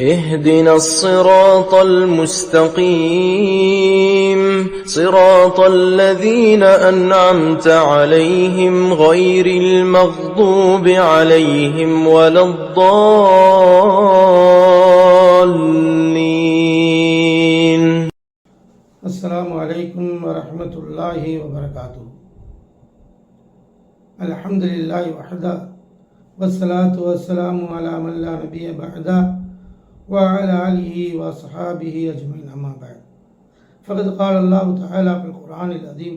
اهدنا الصراط المستقيم. صراط الذين أنعمت عليهم غير المغضوب عليهم ولا الضالين. السلام عليكم ورحمة الله وبركاته. الحمد لله وحده والصلاة والسلام على من لا نبي بعده. وعلى آله وصحابه أجمعين أما بعد فقد قال الله تعالى في القرآن العظيم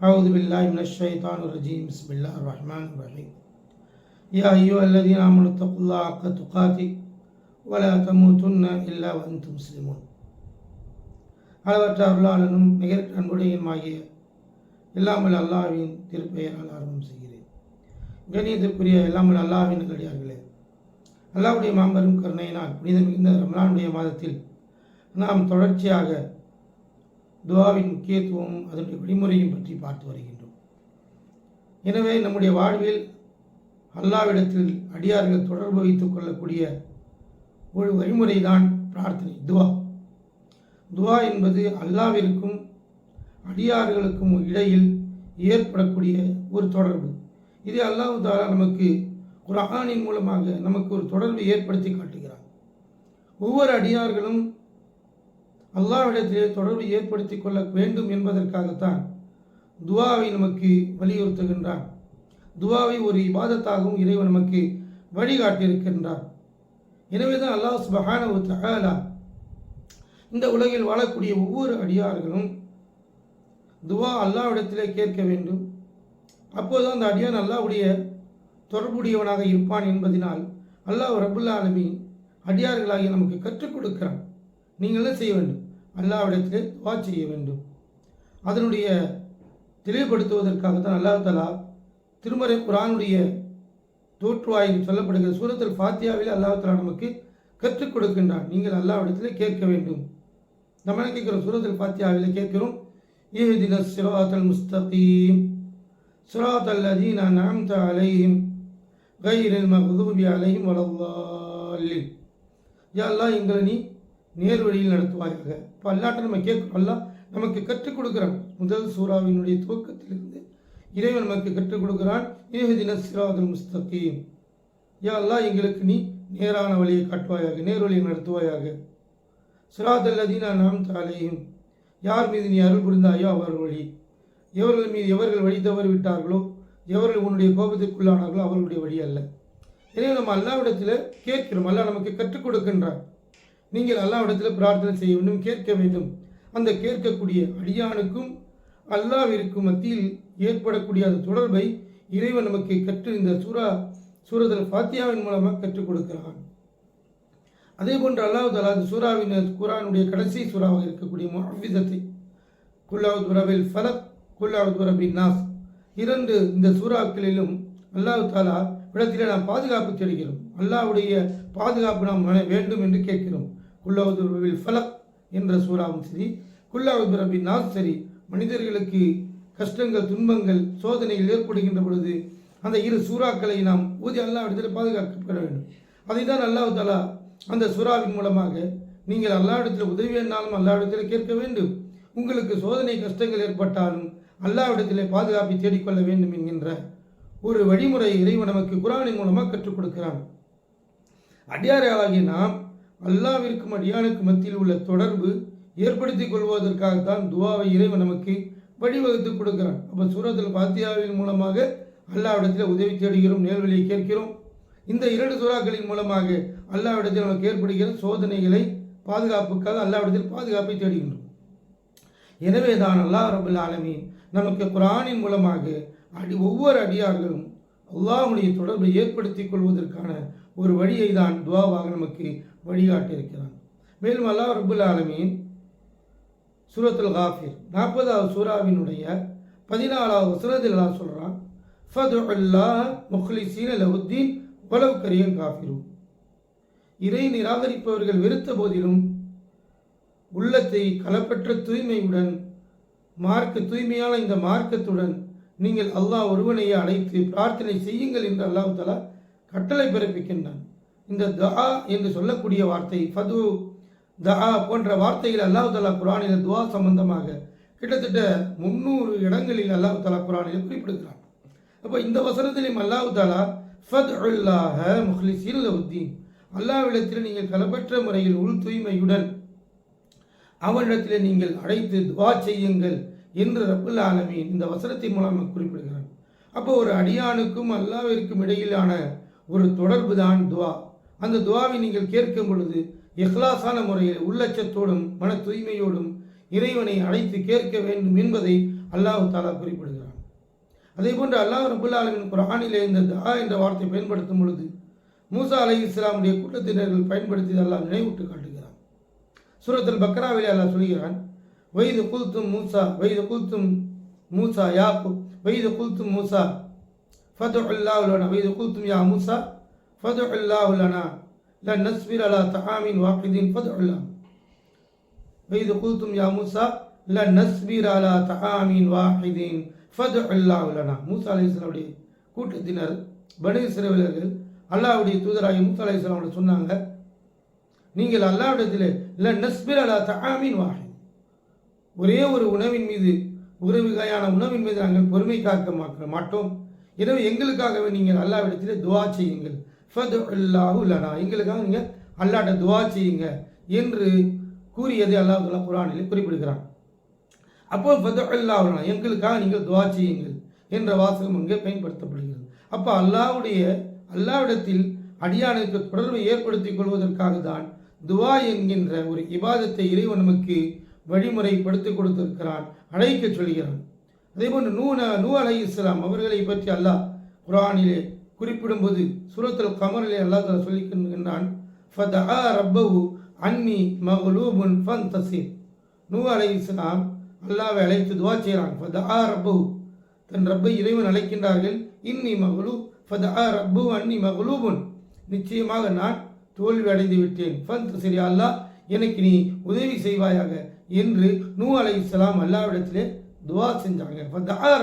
أعوذ بالله من الشيطان الرجيم بسم الله الرحمن الرحيم يا أيها الذين آمنوا اتقوا الله حق تقاته ولا تموتن إلا وأنتم مسلمون அளவற்ற அருளாளனும் நிகழ்ச்சி அன்புடையனுமாகிய இல்லாமல் அல்லாவின் திருப்பெயரால் ஆரம்பம் செய்கிறேன் கணியத்திற்குரிய இல்லாமல் அல்லாவின் நல்லடியார்களே அல்லாவுடைய மாம்பெரும் கருணையினால் புனித மிகுந்த ரம்லானுடைய மாதத்தில் நாம் தொடர்ச்சியாக துவாவின் முக்கியத்துவம் அதனுடைய வழிமுறையும் பற்றி பார்த்து வருகின்றோம். எனவே நம்முடைய வாழ்வில் அல்லாவிடத்தில் அடியார்கள் தொடர்பு வைத்துக் கொள்ளக்கூடிய ஒரு வழிமுறை தான் பிரார்த்தனை துவா. துவா என்பது அல்லாவிற்கும் அடியார்களுக்கும் இடையில் ஏற்படக்கூடிய ஒரு தொடர்பு. இது அல்லாஹ் தாலா நமக்கு குரானின் மூலமாக நமக்கு ஒரு தொடர்பை ஏற்படுத்தி காட்டுகிறார். ஒவ்வொரு அடியார்களும் அல்லாவிடத்திலே தொடர்பு ஏற்படுத்தி கொள்ள வேண்டும் என்பதற்காகத்தான் துவாவை நமக்கு வலியுறுத்துகின்றார். துவாவை ஒரு இபாதத்தாகவும் இறைவன் நமக்கு வழிகாட்டியிருக்கின்றார். எனவே தான் அல்லாஹ் ஒரு தஆலா இந்த உலகில் வாழக்கூடிய ஒவ்வொரு அடியார்களும் துவா அல்லாவிடத்திலே கேட்க வேண்டும். அப்போது அந்த அடியான் அல்லாவுடைய தொடர்புடையவனாக இருப்பான் என்பதனால் அல்லாஹ் ரபுல்லா அடியார்களாகி நமக்கு கற்றுக் கொடுக்கிறான். நீங்கள் என்ன செய்ய வேண்டும்? அல்லாவிடத்திலே துவா செய்ய வேண்டும். அதனுடைய தெளிவுபடுத்துவதற்காக தான் அல்லாஹ் தலா திருமறை குரானுடைய தோற்றுவாயில் சொல்லப்படுகிற சூரத்தில் ஃபாத்தியாவில் அல்லாஹ் தலா நமக்கு கற்றுக் கொடுக்கின்றான். நீங்கள் அல்லாவிடத்திலே கேட்க வேண்டும். நம்ம என்ன கேட்கிறோம்? சூரத்தில் ஃபாத்தியாவில் கேட்கிறோம் இஹ்தின சிராத்தல் முஸ்தகீம் சிராத்தல் லதீன அன்அம்த அலைஹிம் கைரில் மக்தூபி அலையும் வலல்லாலின் யாரெல்லாம் எங்களை நீ நேர் வழியில் நடத்துவாயாக. இப்போ அல்லாட்ட நம்ம கேட்குறோம் அல்லாஹ் நமக்கு கற்றுக் கொடுக்குறான். முதல் சூறாவினுடைய துவக்கத்திலிருந்து இறைவன் நமக்கு கற்றுக் கொடுக்கிறான். ஏஹதின சிராதல் முஸ்தகீம். யாரெல்லாம் எங்களுக்கு நீ நேரான வழியை காட்டுவாயாக நேர் வழியை நடத்துவாயாக. சிராதல் அதீனா நாம் தாலேயும் யார் மீது நீ அருள் புரிந்தாயோ அவர் வழி. எவர்கள் மீது எவர்கள் வழி தவறு விட்டார்களோ எவர்கள் உன்னுடைய கோபத்திற்குள்ளானார்களோ அவர்களுடைய வழி அல்ல. எனவே நம்ம அல்லாவிடத்தில் கேட்கிறோம். அல்லாஹ் நமக்கு கற்றுக் கொடுக்கின்றார். நீங்கள் அல்லாவிடத்தில் பிரார்த்தனை செய்ய வேண்டும் கேட்க வேண்டும். அந்த கேட்கக்கூடிய அடியானுக்கும் அல்லாவிற்கும் மத்தியில் ஏற்படக்கூடிய அந்த தொடர்பை இறைவன் நமக்கு கற்று இந்த சூரா சூரத்தில் ஃபாத்தியாவின் மூலமாக கற்றுக் கொடுக்கிறான். அதே போன்று அல்லாஹ் தலா அந்த சூறாவின் குரானுடைய கடைசி சூறாவாக இருக்கக்கூடிய முஹவிதத்தை குல்லாவது ரபில் ஃபலக் குல்லாவது துரபின் நாஸ் இரண்டு இந்த சூறாக்களிலும் அல்லாஹு தாலா இடத்திலே நாம் பாதுகாப்பு தேடுகிறோம். அல்லாவுடைய பாதுகாப்பு நாம் வேண்டும் என்று கேட்கிறோம். குல்லாவது ரபில் ஃபலக் என்ற சூறாவும் சரி குல்லாவது ரபி நாஸ் சரி மனிதர்களுக்கு கஷ்டங்கள் துன்பங்கள் சோதனைகள் ஏற்படுகின்ற பொழுது அந்த இரு சூறாக்களை நாம் ஊதி அல்லாஹ் இடத்தில் பாதுகாக்கப்பட வேண்டும். அதை தான் அல்லாஹு தாலா அந்த சூறாவின் மூலமாக நீங்கள் அல்லாவிடத்தில் உதவி வேணாலும் அல்லாவிடத்தில் கேட்க வேண்டும். உங்களுக்கு சோதனை கஷ்டங்கள் ஏற்பட்டாலும் அல்லாவிடத்திலே பாதுகாப்பை தேடிக்கொள்ள வேண்டும் என்கின்ற ஒரு வழிமுறை இறைவன் நமக்கு குரானின் மூலமாக கற்றுக் கொடுக்கிறான். அடியாராகிய நாம் அல்லாவிற்கும் அடியானுக்கு மத்தியில் உள்ள தொடர்பு ஏற்படுத்திக் கொள்வதற்காகத்தான் துவாவை இறைவன் நமக்கு வழிவகுத்து கொடுக்கிறான். அப்போ சூரத்தில் பாத்தியாவின் மூலமாக அல்லாவிடத்தில் உதவி தேடுகிறோம் நேர்வழியை கேட்கிறோம். இந்த இரண்டு சூறாக்களின் மூலமாக அல்லாவிடத்தில் நமக்கு ஏற்படுகிற சோதனைகளை பாதுகாப்புக்காக அல்லாவிடத்தில் பாதுகாப்பை தேடுகின்றோம். எனவே தான் அல்லாஹ் ரபுல் ஆலமீன் நமக்கு குரானின் மூலமாக அடி ஒவ்வொரு அடியார்களும் அல்லாஹுடைய தொடர்பை ஏற்படுத்திக் கொள்வதற்கான ஒரு வழியை தான் துவாவாக நமக்கு வழிகாட்டியிருக்கிறான். மேலும் அல்லாஹ் ரபுல் ஆலமீன் சூரத்துல் காஃபிர் நாற்பதாவது சூறாவினுடைய பதினாலாவது வசனத்தில் எல்லாம் சொல்கிறான் ஃபதுல்லாஹ் முஹ்லிசீன லவுத்தீன் உலவு கரியன் காஃபிரும் இறை நிராகரிப்பவர்கள் வெறுத்த போதிலும் உள்ளத்தை களப்பற்ற தூய்மையுடன் மார்க்க தூய்மையான இந்த மார்க்கத்துடன் நீங்கள் அல்லாஹ் ஒருவனையே அழைத்து பிரார்த்தனை செய்யுங்கள் என்று அல்லாஹு தலா கட்டளை பிறப்பிக்கின்றான். இந்த தஹா என்று சொல்லக்கூடிய வார்த்தை ஃபது தஹா போன்ற வார்த்தைகள் அல்லாஹ் தலா குரானில் துவா சம்பந்தமாக கிட்டத்தட்ட முந்நூறு இடங்களில் அல்லாஹ் தலா குரானில் குறிப்பிடுகிறான். அப்போ இந்த வசனத்திலும் அல்லாஹு தாலா ஃபத் உல்லாஹ முஹ்லிசீன் உத்தீன் அல்லாவிடத்தில் நீங்கள் கலப்பற்ற முறையில் உள் தூய்மையுடன் அவனிடத்திலே நீங்கள் அழைத்து துவா செய்யுங்கள் என்று ரப்புல் ஆலமீன் இந்த வசனத்தின் மூலமாக குறிப்பிடுகிறார். அப்போ ஒரு அடியானுக்கும் அல்லாவிற்கும் இடையிலான ஒரு தொடர்பு தான் துவா. அந்த துவாவை நீங்கள் கேட்கும் பொழுது இஹ்லாஸான முறையில் உள்ளச்சத்தோடும் மன தூய்மையோடும் இறைவனை அழைத்து கேட்க வேண்டும் என்பதை அல்லாஹ் தாலா குறிப்பிடுகிறான். அதே போன்று அல்லாஹ் ரபுல் ஆலமின் குரானிலே இந்த தா என்ற வார்த்தை பயன்படுத்தும் பொழுது மூசா அலை இஸ்லாமுடைய கூட்டத்தினர்கள் பயன்படுத்தி அல்லாஹ் நினைவூட்டு காட்டுகிறான் சூரத்தில் பக்ராவிலே அல்லாஹ் சொல்கிறான் வைது குல்தும் மூசா வைது குல்தும் மூசா யாப்பு வைது குல்தும் மூசா ஃபது அல்லாஹுலனா வைது குல்தும் யா மூசா ஃபது அல்லாஹுலனா ல நஸ்பிர் அலா தஹாமின் வாஹிதின் ஃபது அல்லாஹ் வைது குல்தும் யா மூசா ல நஸ்பிர் அலா தஹாமின் வாஹிதின் ஃபது அல்லாஹுலனா மூசா அலிஸ்லாவுடைய கூட்டத்தினர் பனு சிறுவலர்கள் அல்லாஹ்வுடைய தூதராகி மூசா அலிஸ்லாம் சொன்னாங்க நீங்கள் அல்லாவிடத்தில் இல்லை நஸ்பிர் அலா தஆமின் வாஹித். ஒரே ஒரு உணவின் மீது ஒரு வகையான உணவின் மீது நாங்கள் பொறுமை காக்க மாட்டோம். எனவே எங்களுக்காகவே நீங்கள் அல்லாவிடத்தில் துவா செய்யுங்கள். ஃபது அல்லாஹு லனா. எங்களுக்காக நீங்கள் அல்லாட்ட துவா செய்யுங்க என்று கூறியதை அல்லாஹ் குரானில் குறிப்பிடுகிறான். அப்போ ஃபது எங்களுக்காக நீங்கள் துவா செய்யுங்கள் என்ற வாசகம் அங்கே பயன்படுத்தப்படுகிறது. அப்போ அல்லாவுடைய அல்லாவிடத்தில் அடியானுக்கு தொடர்பை ஏற்படுத்திக் கொள்வதற்காக தான் துவா என்கின்ற ஒரு இபாதத்தை இறைவன் நமக்கு வழிமுறைப்படுத்தி கொடுத்திருக்கிறான் அழைக்க சொல்கிறான். அதே போன்று நூ நூ அலை இஸ்லாம் அவர்களை பற்றி அல்லாஹ் குரானிலே குறிப்பிடும்போது சுரத்தில் கமரிலே அல்லாஹ் தலா சொல்லிக்கின்றான் ஃபதஆ ரப்பஹு அன்னி மக்லூபுன் ஃபந்தசிர் நூ அலை இஸ்லாம் அல்லாவை அழைத்து துவா செய்கிறான் ஃபதஆ ரப்பஹு. தன் ரப்பை இறைவன் அழைக்கின்றார்கள் இன்னி மகளூ ஃபதஆ ரப்பு அன்னி மகளூபுன் நிச்சயமாக நான் தோல்வி அடைந்து விட்டேன். ஃபந்த் சரி அல்லாஹ் எனக்கு நீ உதவி செய்வாயாக என்று நூ அலை இஸ்லாம் அல்லாவிடத்திலே துவா செஞ்சாங்க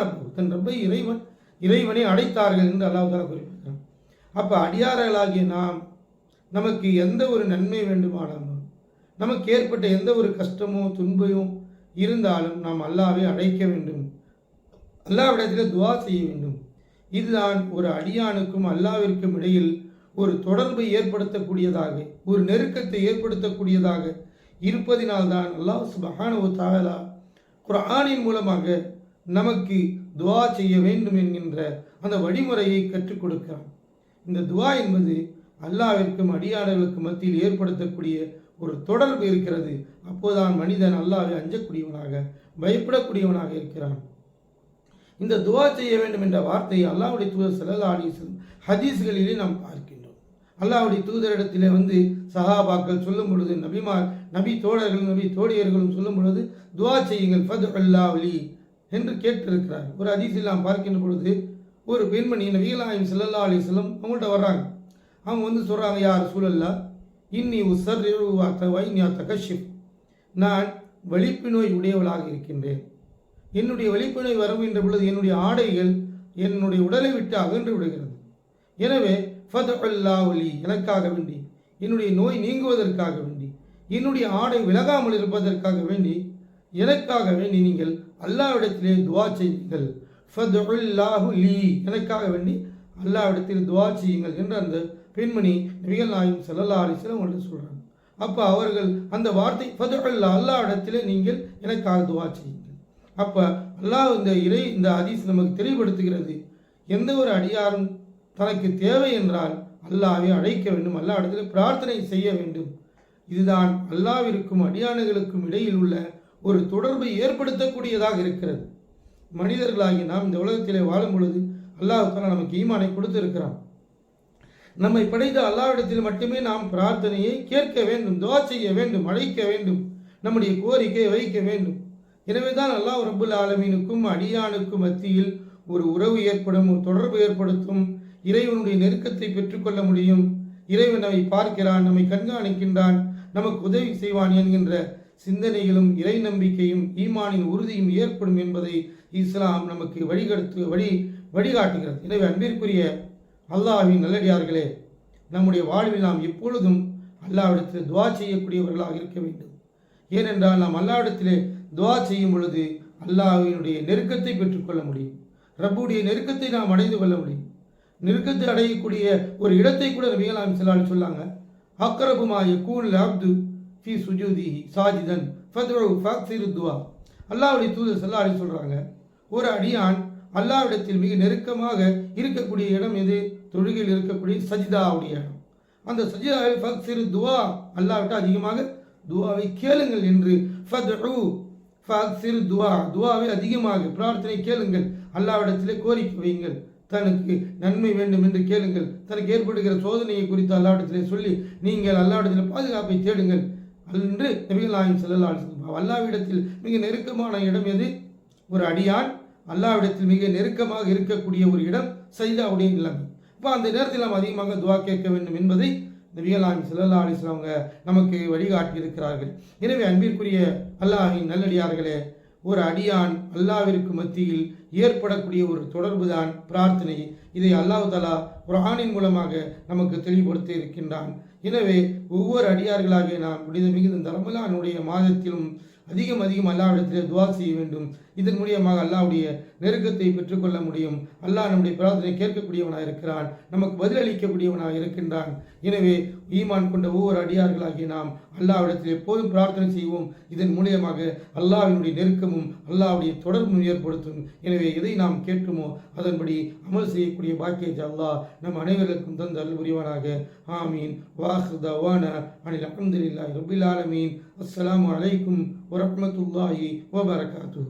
ரப்பு தன் ரப்பை இறைவன் இறைவனை அடைத்தார்கள் என்று அல்லாஹ் தாலா குறிப்பிட்டான் அப்போ அடியார்களாகிய நாம் நமக்கு எந்த ஒரு நன்மை வேண்டுமானாலும் நமக்கு ஏற்பட்ட எந்த ஒரு கஷ்டமோ துன்பமோ இருந்தாலும் நாம் அல்லாவை அழைக்க வேண்டும். அல்லாவிடத்தில் துவா செய்ய வேண்டும். இதுதான் ஒரு அடியானுக்கும் அல்லாவிற்கும் இடையில் ஒரு தொடர்பை ஏற்படுத்தக்கூடியதாக ஒரு நெருக்கத்தை ஏற்படுத்தக்கூடியதாக இருப்பதினால்தான் அல்லாஹ் சுபஹானு தஆலா குரானின் மூலமாக நமக்கு துவா செய்ய வேண்டும் என்கின்ற அந்த வழிமுறையை கற்றுக் கொடுக்கிறான். இந்த துவா என்பது அல்லாவிற்கும் அடியாளர்களுக்கும் மத்தியில் ஏற்படுத்தக்கூடிய ஒரு தொடர்பு இருக்கிறது. அப்போதான் மனிதன் அல்லாவை அஞ்சக்கூடியவனாக பயப்படக்கூடியவனாக இருக்கிறான். இந்த துவா செய்ய வேண்டும் என்ற வார்த்தையை அல்லாவுடைய தூதர் செல்லலாடி ஹதீஸ்களிலே நாம் பார்க்கிறோம். அல்லாவுடைய தூதரிடத்திலே வந்து சஹாபாக்கள் சொல்லும் பொழுது நபிமார் நபி தோழர்கள் நபி தோழியர்களும் சொல்லும் பொழுது துவா செய்யுங்கள் ஃபத் அல்லாஹ்லி என்று கேட்டிருக்கிறார் ஒரு ஹதீஸில் நாம் பார்க்கின்ற பொழுது ஒரு பெண்மணி நபிகளாயும் ஸல்லல்லாஹு அலி செல்லம் அவங்கள்ட்ட வர்றாங்க. அவங்க வந்து சொல்கிறாங்க யார் சூழல்லா இன்னி உசர் வைன்யா தகஷிப் நான் வலிப்பு நோய் உடையவளாக இருக்கின்றேன். என்னுடைய வலிப்பு நோய் வருகின்ற பொழுது என்னுடைய ஆடைகள் என்னுடைய உடலை விட்டு அகன்று விடுகிறது. எனவே ஃபதுல்லாவுலி எனக்காக வேண்டி. என்னுடைய நோய் நீங்குவதற்காக வேண்டி. என்னுடைய ஆடை விலகாமல் இருப்பதற்காக வேண்டி. எனக்காக வேண்டி நீங்கள் அல்லாவிடத்திலே துவா செய்யுங்கள். ஃபதுல்லாஹு லீ எனக்காக வேண்டி அல்லாவிடத்தில் துவா செய்யுங்கள் என்று அந்த பெண்மணி நபிகள் நாயும் ஸல்லல்லாஹு அலைஹி சொல்கிறாங்க அப்போ அவர்கள் அந்த வார்த்தை ஃபதுல்லா அல்லாவிடத்திலே நீங்கள் எனக்காக துவா செய்யுங்கள். அப்போ அல்லாஹ் இந்த இறை இந்த ஹதீஸ் நமக்கு தெளிவுபடுத்துகிறது எந்த ஒரு அடியாரும் தனக்கு தேவை என்றால் அல்லாவை அழைக்க வேண்டும் அல்லா இடத்துல பிரார்த்தனை செய்ய வேண்டும். இதுதான் அல்லாவிற்கும் அடியானுகளுக்கும் இடையில் உள்ள ஒரு தொடர்பை ஏற்படுத்தக்கூடியதாக இருக்கிறது. மனிதர்களாகி நாம் இந்த உலகத்திலே வாழும் பொழுது அல்லாஹுக்கான நமக்கு ஈமானை கொடுத்திருக்கிறான். நம்மை படைத்த அல்லாவிடத்தில் மட்டுமே நாம் பிரார்த்தனையை கேட்க வேண்டும் துவா செய்ய வேண்டும் அழைக்க வேண்டும் நம்முடைய கோரிக்கையை வைக்க வேண்டும். எனவே தான் அல்லாஹ் ரபுல் ஆலமீனுக்கும் அடியானுக்கும் மத்தியில் ஒரு உறவு ஏற்படும் ஒரு தொடர்பு ஏற்படுத்தும். இறைவனுடைய நெருக்கத்தை பெற்றுக்கொள்ள முடியும். இறைவன் நம்மை பார்க்கிறான் நம்மை கண்காணிக்கின்றான் நமக்கு உதவி செய்வான் என்கின்ற சிந்தனைகளும் இறை நம்பிக்கையும் ஈமானின் உறுதியும் ஏற்படும் என்பதை இஸ்லாம் நமக்கு வழிகடுத்து வழி வழிகாட்டுகிறது. எனவே அன்பிற்குரிய அல்லாஹ்வின் நல்லடியார்களே நம்முடைய வாழ்வில் நாம் எப்பொழுதும் அல்லாவிடத்தில் துவா செய்யக்கூடியவர்களாக இருக்க வேண்டும். ஏனென்றால் நாம் அல்லாவிடத்திலே துவா செய்யும் பொழுது அல்லாஹினுடைய நெருக்கத்தை பெற்றுக்கொள்ள முடியும். ரப்புடைய நெருக்கத்தை நாம் அடைந்து கொள்ள முடியும். நெருக்கத்தை அடையக்கூடிய ஒரு இடத்தை கூட நபிகலாம் செல்லால் சொல்லாங்க. அக்கரபுமாய யகூன் அப்து ஃபி சுஜூதிஹி சாஜிதன் ஃபத்ரு ஃபக்சிருத்வா துவா தூதர் செல்லாலே சொல்கிறாங்க ஒரு அடியான் அல்லாஹ்விடத்தில் மிக நெருக்கமாக இருக்கக்கூடிய இடம் எது? தொழுகையில் இருக்கக்கூடிய சஜிதாவுடைய இடம். அந்த சஜிதாவில் ஃபக்சிரு துவா அல்லாவிட்ட அதிகமாக துவாவை கேளுங்கள் என்று ஃபத்ரு ஃபக்சிரு துவா துவாவை அதிகமாக பிரார்த்தனை கேளுங்கள் அல்லாவிடத்திலே கோரிக்கை வையுங்கள் தனக்கு நன்மை வேண்டும் என்று கேளுங்கள். தனக்கு ஏற்படுகிற சோதனையை குறித்து அல்லாவிடத்திலே சொல்லி நீங்கள் அல்லாவிடத்தில் பாதுகாப்பை தேடுங்கள். என்று நபிகள் நாயம் செல்லல்லா அல்லாவிடத்தில் மிக நெருக்கமான இடம் எது? ஒரு அடியான். அல்லாவிடத்தில் மிக நெருக்கமாக இருக்கக்கூடிய ஒரு இடம் சைதாவுடைய நிலைமை. இப்போ அந்த நேரத்தில் நாம் அதிகமாக துவா கேட்க வேண்டும் என்பதை நபிகளாம் செல்லல்லா அலிஸ்லாம் அவங்க நமக்கு வழிகாட்டி இருக்கிறார்கள் எனவே அன்பிற்குரிய அல்லாஹின் நல்லடியார்களே ஒரு அடியான் அல்லாவிற்கு மத்தியில் ஏற்படக்கூடிய ஒரு தொடர்பு தான் பிரார்த்தனை. இதை அல்லாஹ் தலா குரானின் மூலமாக நமக்கு தெளிவுபடுத்தி இருக்கின்றான். எனவே ஒவ்வொரு அடியார்களாகிய நாம் புனித மிகுந்த தரமலானுடைய மாதத்திலும் அதிகம் அதிகம் அல்லாவிடத்திலே துவா செய்ய வேண்டும். இதன் மூலியமாக அல்லாவுடைய நெருக்கத்தை பெற்றுக்கொள்ள முடியும். அல்லாஹ் நம்முடைய பிரார்த்தனை கேட்கக்கூடியவனாக இருக்கிறான் நமக்கு பதிலளிக்கக்கூடியவனாக இருக்கின்றான் எனவே ஈமான் கொண்ட ஒவ்வொரு அடியார்களாகிய நாம் அல்லாவிடத்தில் எப்போதும் பிரார்த்தனை செய்வோம். இதன் மூலியமாக அல்லாவினுடைய நெருக்கமும் அல்லாவுடைய தொடர்பும் ஏற்படுத்தும். எனவே எதை நாம் கேட்குமோ அதன்படி அமல் செய்யக்கூடிய பாக்கியத்தை அல்லாஹ் நம் அனைவருக்கும் தந்த அருள் புரிவானாக ஆமீன் வாஹ்தவான அனில் அஹமதுல்லாஹி ரபில் ஆலமீன். அஸ்லாம் வலைக்கும் வரமத்துல்லாஹி வபரகாத்து